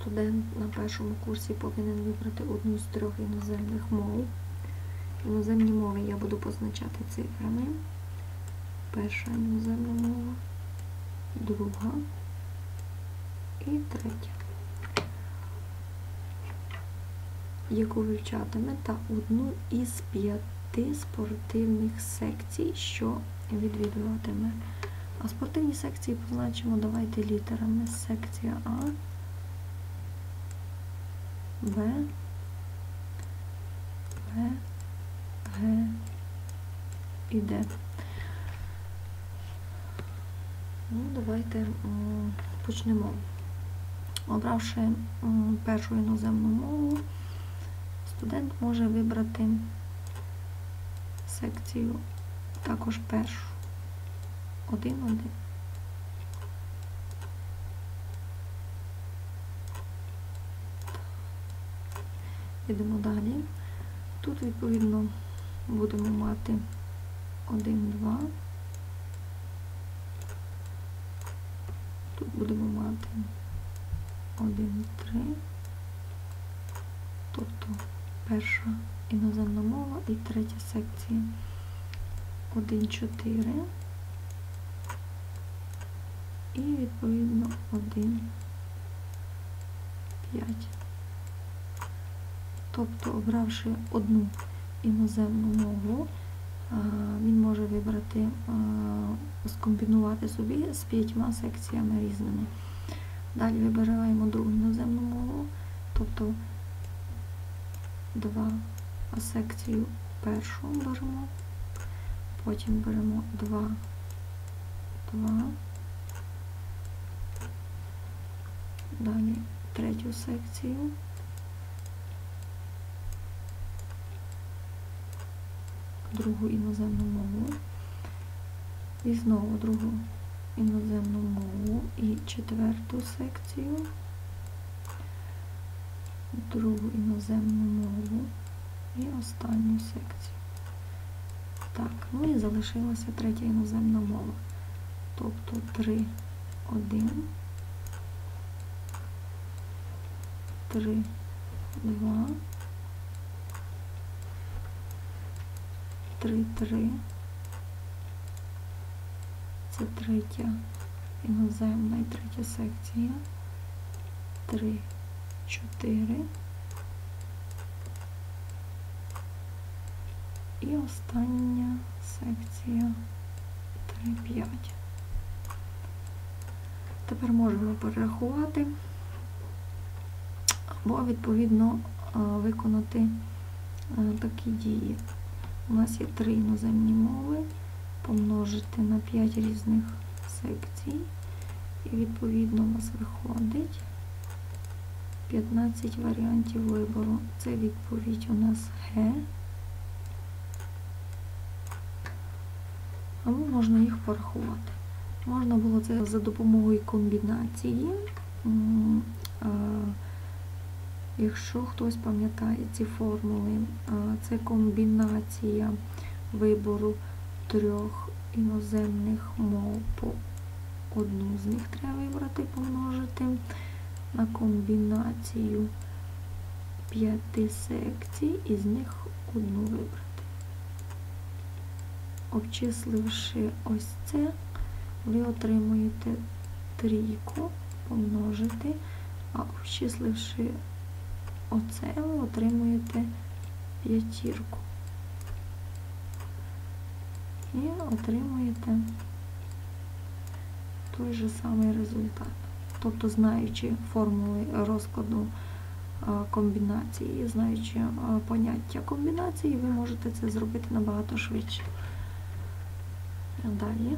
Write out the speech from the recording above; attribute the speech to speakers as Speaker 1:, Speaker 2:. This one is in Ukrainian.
Speaker 1: студент на першому курсі повинен вибрати одну з трьох іноземних мов. Іноземні мови я буду позначати цифрами. Перша іноземна мова, друга і третя. Яку вивчатиме та одну із п'яти спортивних секцій, що відвідуватиме. А спортивні секції позначимо давайте літерами. Секція А, Б, В, Г і Д. Ну, давайте почнемо. Обравши першу іноземну мову, студент може вибрати секцію також першу. Один-один. Йдемо далі. Тут, відповідно, будемо мати 1, 2. Тут будемо мати 1, 3. Тобто перша іноземна мова і третя секція. 1, 4. І відповідно 1, 5. Тобто, обравши одну іноземну мову, він може вибрати, скомбінувати собі з п'ятьма секціями різними. Далі вибираємо другу іноземну мову, тобто два секцію першу беремо, потім беремо два, два, далі третю секцію. Другу іноземну мову. І знову другу іноземну мову і четверту секцію, другу іноземну мову і останню секцію. Так, ну і залишилася третя іноземна мова. Тобто 3, 1, 3, 2, 3, 3. Це третя іноземна і третя секція. 3, 4. І остання секція 3, 5. Тепер можемо перерахувати або відповідно виконати такі дії. У нас є три іноземні мови, помножити на 5 різних секцій. І відповідно у нас виходить 15 варіантів вибору. Це відповідь у нас Г. Або можна їх порахувати. Можна було це за допомогою комбінації. Якщо хтось пам'ятає ці формули, це комбінація вибору трьох іноземних мов по одну з них треба вибрати, помножити на комбінацію п'яти секцій, і з них одну вибрати. Обчисливши ось це, ви отримуєте трійку помножити, а обчисливши оце ви отримуєте п'ятірку. І отримуєте той же самий результат. Тобто, знаючи формули розкладу комбінації, знаючи поняття комбінації, ви можете це зробити набагато швидше. Далі.